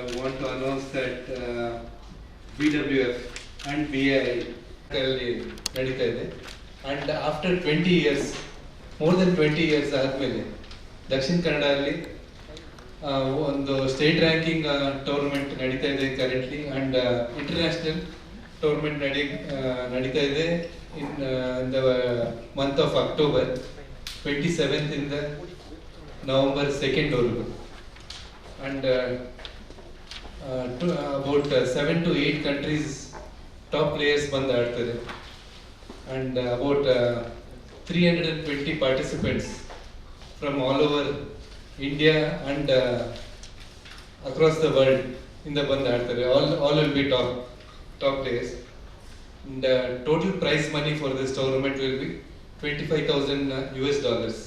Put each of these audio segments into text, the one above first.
I want to announce that uh, BWF and ಅಲ್ಲಿ ನಡೀತಾ ಇದೆ. And after twenty years more than twenty years ಆದಮೇಲೆ ದಕ್ಷಿಣ ಕನ್ನಡದಲ್ಲಿ ಒಂದು ಸ್ಟೇಟ್ ರ್ಯಾಂಕಿಂಗ್ ಟೂರ್ನಮೆಂಟ್ ನಡೀತಾ ಇದೆ ಕರೆಂಟ್ಲಿ ಆ್ಯಂಡ್ ಇಂಟರ್ನ್ಯಾಷನಲ್ ಟೂರ್ನಮೆಂಟ್ ನಡಿ ನಡೀತಾ ಇದೆ in the month of October twenty seventh ಇಂದ November ಸೆಕೆಂಡ್ವರೆಗೂ and about seven to eight countries top players ಬಂದು ಆಡ್ತಾರೆ. And about three hundred and twenty participants from all over India and across the world ಇಂದ ಬಂದು ಆಡ್ತಾರೆ. All all will be top top players and total prize money for this tournament will be twenty five thousand U S dollars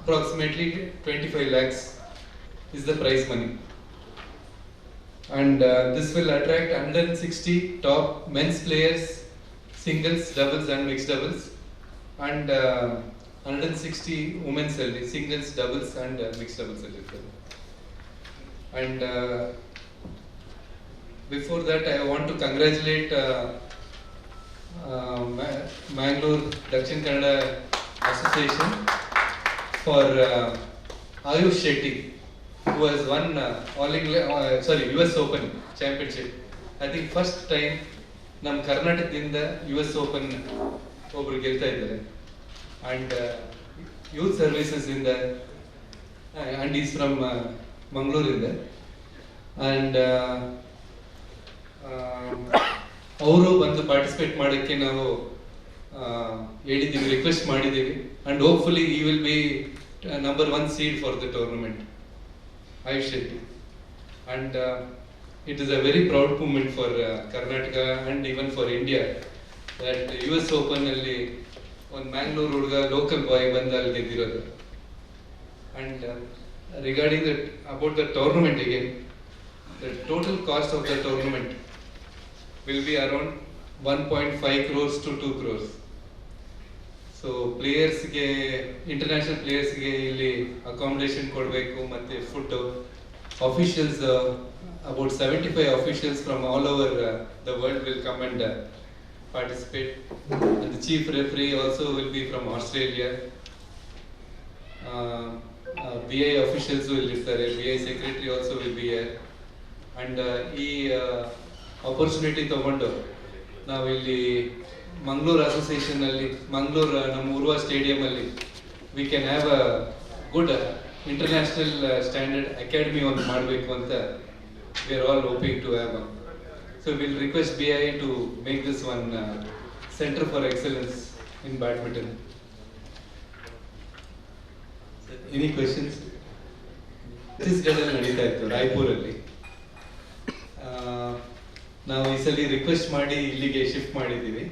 approximately 25 lakhs is the prize money. and uh, this will attract 160 top men's players, singles, doubles and mixed doubles and uh, 160 women's elite, singles, doubles and uh, mixed doubles elite. And uh, before that I want to congratulate uh, uh, Mangalore Dakshin Canada Association for Ayush Shetty who has won uh, All England, uh, sorry, US Open Championship. I think first time ನಮ್ಮ ಕರ್ನಾಟಕದಿಂದ U S open ಒಬ್ರು ಗೆಲ್ತಾ ಇದ್ದಾರೆ. And youth services ಇಂದ and is from ಮಂಗಳೂರಿಂದ and ಅವರು ಬಂದು participate ಮಾಡೋಕ್ಕೆ ನಾವು ಹೇಳಿದ್ದೀವಿ ರಿಕ್ವೆಸ್ಟ್ ಮಾಡಿದ್ದೀವಿ. ಅಂಡ್ ಹೋಪ್ಫುಲಿ ಈ will be number one seed for the tournament Ayush Shetty and it is a very proud moment for Karnataka and even for India that U S ಓಪನ್ನಲ್ಲಿ ಒಂದು ಮ್ಯಾಂಗ್ಳೂರು ಹುಡುಗ local boy ಬಂದು ಅಲ್ಲಿ ಗೆದ್ದಿರೋದು and regarding the about the tournament total cost of the of will be around one point 1.5 crores to 2 crores. So ಪ್ಲೇಯರ್ಸ್ಗೆ international ಪ್ಲೇಯರ್ಸ್ಗೆ ಇಲ್ಲಿ accommodation ಕೊಡಬೇಕು ಮತ್ತು food officials about seventy five officials from all over the world will come and participate the chief referee also will be from Australia B I officials ಇಲ್ಲಿ ಇರ್ತಾರೆ B I secretary also will be and ಈ opportunity ತಗೊಂಡು ನಾವಿಲ್ಲಿ Mangaluru association ಅಲ್ಲಿ ಮಂಗಳೂರು ನಮ್ಮ Urwa stadium ಅಲ್ಲಿ. We can have a good international standard academy ಒಂದು ಮಾಡಬೇಕು ಅಂತ we are all hoping to have so will request B I to make this one centre for excellence in badminton any questions ಛತ್ತೀಸ್ಗಢಲ್ಲಿ ನಡೀತಾ ಇತ್ತು, ರಾಯ್ಪುರಲ್ಲಿ. ನಾವು ಈ ಸಲ request ಮಾಡಿ ಇಲ್ಲಿಗೆ ಶಿಫ್ಟ್ ಮಾಡಿದ್ದೀವಿ.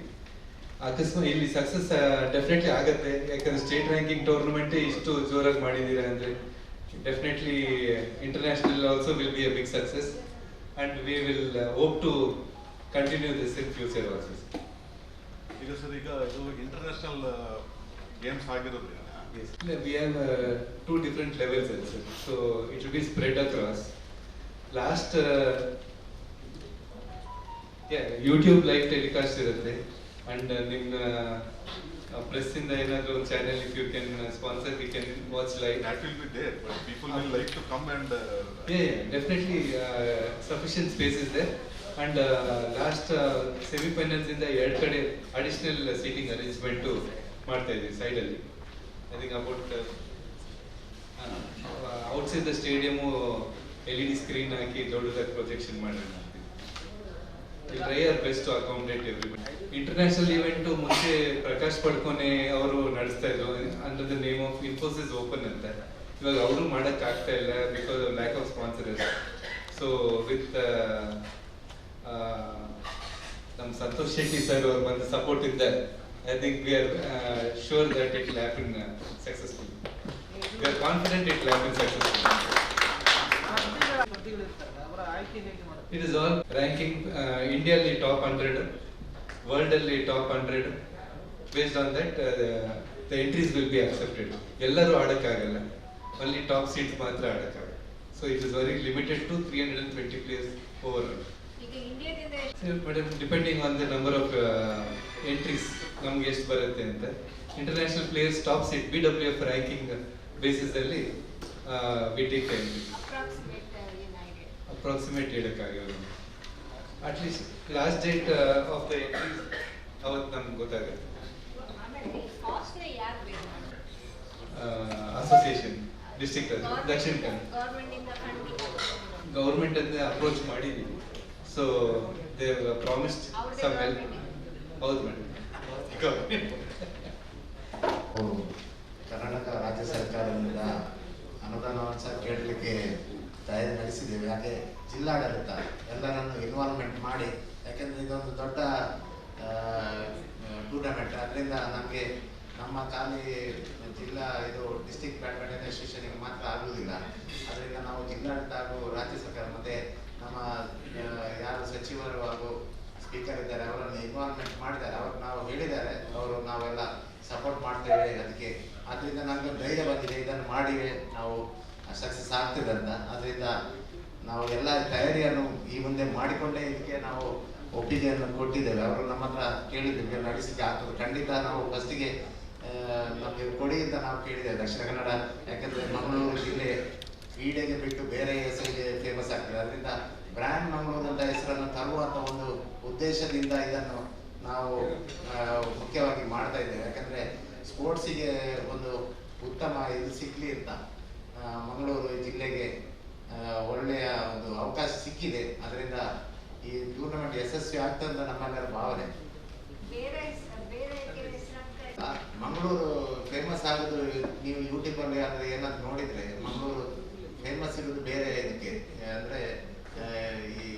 ಅಕಸ್ಮಾತ್ ಇಲ್ಲಿ ಸಕ್ಸಸ್ ಡೆಫಿನೆಟ್ಲಿ ಆಗತ್ತೆ. ಯಾಕಂದ್ರೆ ಸ್ಟೇಟ್ ರ್ಯಾಂಕಿಂಗ್ ಟೂರ್ನಮೆಂಟ್ ಇಷ್ಟು ಜೋರಾಗಿ ಮಾಡಿದ್ದೀರಾ ಅಂದ್ರೆ definitely international also will be a big success and we will hope to continue this in future also ಈಗ ಸರ್ ಈಗ ಇದು ಇಂಟರ್ನ್ಯಾಷನಲ್ ಗೇಮ್ಸ್ ಆಗಿರೋದ್ರಿಂದ. We have two different levels ಅಲ್ಲಿ sir so it it be spread across last YouTube live telecast ಇರುತ್ತೆ. And ನಿಮ್ಮ press ಇಂದ ಏನಾದ್ರು ಒಂದು channel if you can sponsor we can watch live that will be there, but people will like to come and uh, Yeah, yeah, definitely uh, sufficient space is there. And uh, last uh, semi-finals ಇಂದ ಎರಡು ಕಡೆ additional seating arrangement ಮಾಡ್ತಾ ಇದ್ದೀವಿ side ಅಲ್ಲಿ. I think about outside the stadium L E D screen ಹಾಕಿ ದೊಡ್ಡದಾಗಿ projection ಮಾಡಿ try our best to everybody international event ಮುಂಚೆ ಪ್ರಕಾಶ್ ಪಡ್ಕೊನೆ ಅವರು ನಡೆಸ್ತಾ ಇದ್ರು. Under the name of Infosys open ಅಂತ. ಇವಾಗ ಅವರು ಮಾಡಕ್ ಆಗ್ತಾ ಇಲ್ಲ because lack of sponsor so with ನಮ್ಮ ಸಂತೋಷ್ ಶೆಟ್ಟಿ ಸರ್ ಅವ್ರ ಬಂದು ಸಪೋರ್ಟ್ ಇದ್ದಾರೆ. I think we are sure that it lap in successful we are confident it lap in successful ಅವರ ಆಯ್ಕೆ ಹೇಗೆ ಮಾಡುತ್ತೆ ಇಟ್ ಇಸ್ ಆಲ್ ರ್ಯಾಂಕಿಂಗ್ ಇಂಡಿಯಲ್ಲಿ ಟಾಪ್ ಹಂಡ್ರೆಡ್ ವರ್ಲ್ಡ್ ಅಲ್ಲಿ top hundred based on that the entries will be accepted ಎಲ್ಲರೂ ಆಡೋಕ್ಕಾಗಲ್ಲ. ಅಲ್ಲಿ top seats ಮಾತ್ರ ಆಡೋಕ್ಕಾಗಲ್ಲ. So it is very limited to three hundred and twenty players over madam depending on the number of entries ನಮ್ಗೆ ಎಷ್ಟು ಬರುತ್ತೆ ಅಂತ. International players top seat B W F ranking basis ಅಲ್ಲಿ we take approximate at at least last date of the entries ಅವತ್ತು ನಮ್ಗೆ ಗೊತ್ತಾಗುತ್ತೆ. Association district Dakshina Kannada government ಅಂತ approach ಮಾಡಿದ್ದೀವಿ so they promised some help? ಹೌದು madam Karnataka ರಾಜ್ಯ ಸರ್ಕಾರದಿಂದ ಅನುದಾನವನ್ನು ಸಹ ಕೇಳಲಿಕ್ಕೆ ತಯಾರಿ ನಡೆಸಿದ್ದೇವೆ. ಹಾಗೆ ಜಿಲ್ಲಾಡಳಿತ ಎಲ್ಲರನ್ನು ಇನ್ವಾಲ್ವ್ಮೆಂಟ್ ಮಾಡಿ, ಯಾಕೆಂದರೆ ಇದೊಂದು ದೊಡ್ಡ ಟೂರ್ನಮೆಂಟ್ ಅದರಿಂದ ನಮಗೆ ನಮ್ಮ ಖಾಲಿ ಜಿಲ್ಲಾ ಇದು ಡಿಸ್ಟಿಕ್ ಬ್ಯಾಡ್ಮಿಂಟನ್ ಅಸೋಸಿಯೇಷನ್ಗೆ ಮಾತ್ರ ಆಗುವುದಿಲ್ಲ. ಅದರಿಂದ ನಾವು ಜಿಲ್ಲಾಡಳಿತ ಹಾಗೂ ರಾಜ್ಯ ಸರ್ಕಾರ ಮತ್ತು ನಮ್ಮ ಯಾರು ಸಚಿವರು ಹಾಗೂ ಸ್ಪೀಕರ್ ಇದ್ದಾರೆ, ಅವರನ್ನು ಇನ್ವಾಲ್ವ್ಮೆಂಟ್ ಮಾಡಿದ್ದಾರೆ. ಅವರು ನಾವು ಹೇಳಿದ್ದಾರೆ, ಅವರು ನಾವೆಲ್ಲ ಸಪೋರ್ಟ್ ಮಾಡ್ತೇವೆ ಅದಕ್ಕೆ. ಅದರಿಂದ ನಮಗೆ ಧೈರ್ಯ ಬಂದಿದೆ. ಇದನ್ನು ಮಾಡಿ ನಾವು ಸಕ್ಸಸ್ ಆಗ್ತದೆ ಅಂತ ಅದರಿಂದ ನಾವು ಎಲ್ಲ ತಯಾರಿಯನ್ನು ಈ ಮುಂದೆ ಮಾಡಿಕೊಂಡೇ ಇದಕ್ಕೆ ನಾವು ಒಪ್ಪಿಗೆಯನ್ನು ಕೊಟ್ಟಿದ್ದೇವೆ. ಅವರು ನಮ್ಮ ಹತ್ರ ಕೇಳಿದ್ದೇವೆ ನಡೆಸಲಿಕ್ಕೆ ಆಗ್ತದೆ. ಖಂಡಿತ ನಾವು ಫಸ್ಟಿಗೆ ನಮಗೆ ಕೊಡಿ ಅಂತ ನಾವು ಕೇಳಿದ್ದೇವೆ ದಕ್ಷಿಣ ಕನ್ನಡ, ಯಾಕಂದರೆ ಮಂಗಳೂರು ಜಿಲ್ಲೆ ಕ್ರೀಡೆಗೆ ಬಿಟ್ಟು ಬೇರೆ ಹೆಸರಿಗೆ ಫೇಮಸ್ ಆಗ್ತದೆ. ಅದರಿಂದ ಬ್ರ್ಯಾಂಡ್ ಮಂಗಳೂರು ಹೆಸರನ್ನು ತರುವಂತ ಒಂದು ಉದ್ದೇಶದಿಂದ ಇದನ್ನು ನಾವು ಮುಖ್ಯವಾಗಿ ಮಾಡ್ತಾ ಇದ್ದೇವೆ. ಯಾಕಂದ್ರೆ ಸ್ಪೋರ್ಟ್ಸಿಗೆ ಒಂದು ಉತ್ತಮ ಇದು ಸಿಗ್ಲಿ ಅಂತ. ಮಂಗಳೂರು ಜಿಲ್ಲೆಗೆ ಒಳ್ಳೆಯ ಒಂದು ಅವಕಾಶ ಸಿಕ್ಕಿದೆ. ಅದರಿಂದ ಈ ಟೂರ್ನಮೆಂಟ್ ಯಶಸ್ವಿ ಆಗ್ತದೆ ನಮ್ಮೆಲ್ಲರ ಭಾವನೆ ಬೇರೆ ಹೆಸ್- ಬೇರೆ ಹೆಸರು ಆ, ಮಂಗಳೂರು ಫೇಮಸ್ ಆಗೋದು ನೀವು ಯೂಟ್ಯೂಬ್ ಅಲ್ಲಿ ಅಂದ್ರೆ ಏನಾದ್ರು ನೋಡಿದ್ರೆ ಮಂಗಳೂರು ಫೇಮಸ್ ಇರೋದು ಬೇರೆ ಇದಕ್ಕೆ ಅಂದ್ರೆ ಆ, ಈ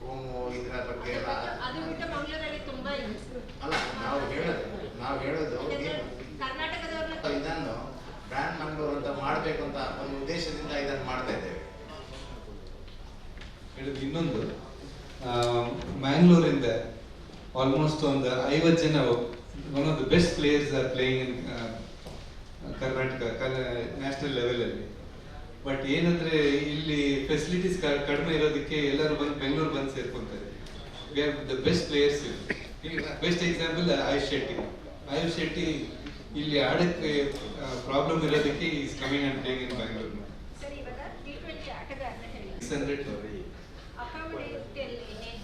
ಹೋಮು ಇದರ ಬಗ್ಗೆ ಎಲ್ಲ ಅದು ಬಿಟ್ಟು ಮಂಗಳೂರಲ್ಲಿ ತುಂಬಾ ಇದೆ ಅಲ್ಲ ನಾವು ಹೇಳೋದು ನಾವು ಹೇಳೋದು ಯಾಕಂದ್ರೆ ನೀವು ಕರ್ನಾಟಕದವ್ರನ್ನ ಇದನ್ನು ಬ್ರ್ಯಾಂಡ್ ಮಂಗಳೂರು ಅಂತ ಮಾಡಬೇಕು ಅಂತ ಒಂದು ಉದ್ದೇಶದಿಂದ ಇದನ್ನು ಮಾಡ್ತಾ ಇದ್ದೇವೆ. ಹೇಳಿದ್ರು ಇನ್ನೊಂದು ಮ್ಯಾಂಗ್ಳೂರಿಂದ ಆಲ್ಮೋಸ್ಟ್ ಒಂದು ಐವತ್ತು ಜನ one of the best players are playing in Karnataka national ಲೆವೆಲಲ್ಲಿ ಬಟ್ ಏನಂದ್ರೆ ಇಲ್ಲಿ ಫೆಸಿಲಿಟೀಸ್ ಕಡಿಮೆ ಇರೋದಕ್ಕೆ ಎಲ್ಲರೂ ಬಂದು ಬೆಂಗಳೂರು ಬಂದು ಸೇರ್ಕೊಂತಾರೆ. We have the best players best example Ayush Shetty. Ayush Shetty ಇಲ್ಲಿ ಆಡಕ್ಕೆ ಪ್ರಾಬ್ಲಮ್ ಇರೋದಕ್ಕೆ is coming and playing in Bangalore sir ಇವಾಗ ಟಿ ಟ್ವೆಂಟಿ ಆಟಗಾರನ ಹೇಳಿ. ಸಿಕ್ಸ್ ಹಂಡ್ರೆಡ್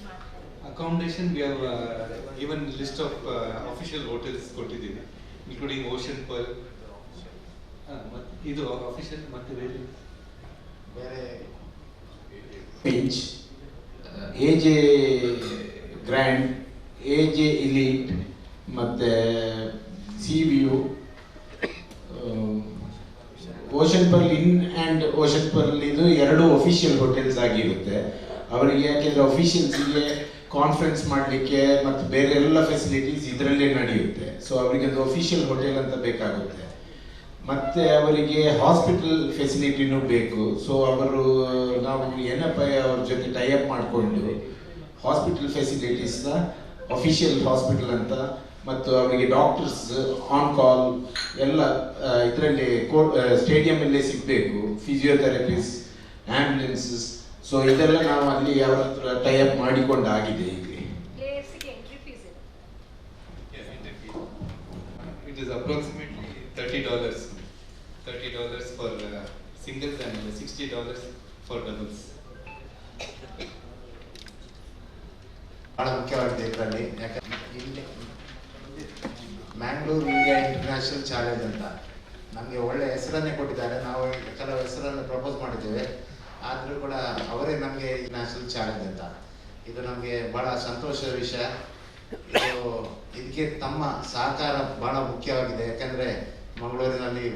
ಮಾಡ್ತಾರೆ? Accommodation we have even list of official hotels ಕೊಟ್ಟಿದ್ದೀವಿ. Including ocean pearl ಇದು official ಮತ್ತೆ ಬೇರೆ? ಬೇರೆ pinch A J grand A J elite ಮತ್ತು sea view ocean pearl inn and ocean pearl ಇದು ಎರಡು ಒಫಿಷಿಯಲ್ ಹೋಟೆಲ್ಸ್ ಆಗಿರುತ್ತೆ. ಅವರಿಗೆ ಯಾಕೆಂದರೆ ಅಫಿಷಿಯಲ್ಸಿಗೆ ಕಾನ್ಫರೆನ್ಸ್ ಮಾಡಲಿಕ್ಕೆ ಮತ್ತು ಬೇರೆ ಎಲ್ಲ ಫೆಸಿಲಿಟೀಸ್ ಇದರಲ್ಲೇ ನಡೆಯುತ್ತೆ. ಸೊ ಅವರಿಗೆ ಒಂದು ಅಫಿಷಿಯಲ್ ಹೋಟೆಲ್ ಅಂತ ಬೇಕಾಗುತ್ತೆ. ಮತ್ತು ಅವರಿಗೆ ಹಾಸ್ಪಿಟಲ್ ಫೆಸಿಲಿಟಿನೂ ಬೇಕು. ಸೊ ಅವರು, ನಾವು ಐ ಅವ್ರ ಜೊತೆ ಟೈಅಪ್ ಮಾಡಿಕೊಂಡು ಹಾಸ್ಪಿಟಲ್ ಫೆಸಿಲಿಟೀಸ್ನ ಅಫಿಷಿಯಲ್ ಹಾಸ್ಪಿಟಲ್ ಅಂತ ಮತ್ತು ಅವರಿಗೆ ಡಾಕ್ಟರ್ಸ್ ಆನ್ ಕಾಲ್ ಎಲ್ಲ ಇದರಲ್ಲಿ ಸ್ಟೇಡಿಯಂ ಸ್ಟೇಡಿಯಮಲ್ಲೇ ಸಿಗಬೇಕು. ಫಿಸಿಯೋಥೆರಪಿಸ್ಟ್ ಆ್ಯಂಬುಲೆನ್ಸಸ್ ಸೊ ಇದೆಲ್ಲ ನಾವು ಅಲ್ಲಿ ಯಾವ ಹತ್ರ ಟೈಅಪ್ ಮಾಡಿಕೊಂಡಾಗಿದೆ ಈಗ ಪ್ಲೇಯರ್ಸ್ಗೆ ಎಂಟ್ರಿ ಫೀಸ್ ಇದೆ. Dollars thirty dollars thirty dollars. Thirty sixty dollars for singles ಭಾಳ ಮುಖ್ಯವಾಗಿದೆ ಇದರಲ್ಲಿ. ಯಾಕಂದ್ರೆ ಇಲ್ಲಿ ಮ್ಯಾಂಗ್ಳೂರ್ ಇಂಡಿಯಾ ಇಂಟರ್ನ್ಯಾಷನಲ್ ಚಾಲೆಂಜ್ ಅಂತ. ನಮಗೆ ಒಳ್ಳೆ ಹೆಸರನ್ನೇ ಕೊಟ್ಟಿದ್ದಾರೆ. ನಾವು ಕೆಲವು ಹೆಸರನ್ನು ಪ್ರಪೋಸ್ ಮಾಡಿದ್ದೇವೆ. ಆದರೂ ಕೂಡ ಅವರೇ ನಮಗೆ ಇಂಟರ್ನ್ಯಾಷನಲ್ ಚಾಲೆಂಜ್ ಅಂತ. ಇದು ನಮಗೆ ಭಾಳ ಸಂತೋಷದ ವಿಷಯ. ಇದು ಇದಕ್ಕೆ ತಮ್ಮ ಸಹಕಾರ ಭಾಳ ಮುಖ್ಯವಾಗಿದೆ. ಯಾಕಂದರೆ ಮಂಗಳೂರಿನಲ್ಲಿ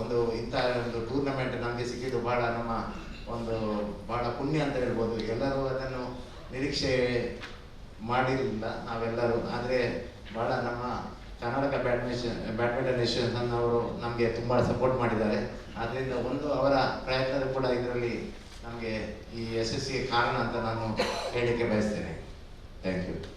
ಒಂದು ಇಂಥ ಒಂದು ಟೂರ್ನಮೆಂಟ್ ನಮಗೆ ಸಿಕ್ಕಿದ್ದು ಭಾಳ ನಮ್ಮ ಒಂದು ಭಾಳ ಪುಣ್ಯ ಅಂತ ಹೇಳ್ಬೋದು. ಎಲ್ಲರೂ ಅದನ್ನು ನಿರೀಕ್ಷೆ ಮಾಡಿರಲಿಲ್ಲ ನಾವೆಲ್ಲರೂ. ಆದರೆ ಭಾಳ ನಮ್ಮ ಕರ್ನಾಟಕ ಬ್ಯಾಡ್ಮಿಷನ್ ಬ್ಯಾಡ್ಮಿಂಟನ್ ಅಸೋಸಿಯೇಷನ್ ಅವರು ನಮಗೆ ತುಂಬ ಸಪೋರ್ಟ್ ಮಾಡಿದ್ದಾರೆ. ಆದ್ದರಿಂದ ಒಂದು ಅವರ ಪ್ರಯತ್ನದ ಕೂಡ ಇದರಲ್ಲಿ ನಮಗೆ ಈ ಯಶಸ್ಸಿಗೆ ಕಾರಣ ಅಂತ ನಾನು ಹೇಳಲಿಕ್ಕೆ ಬಯಸ್ತೇನೆ. Thank you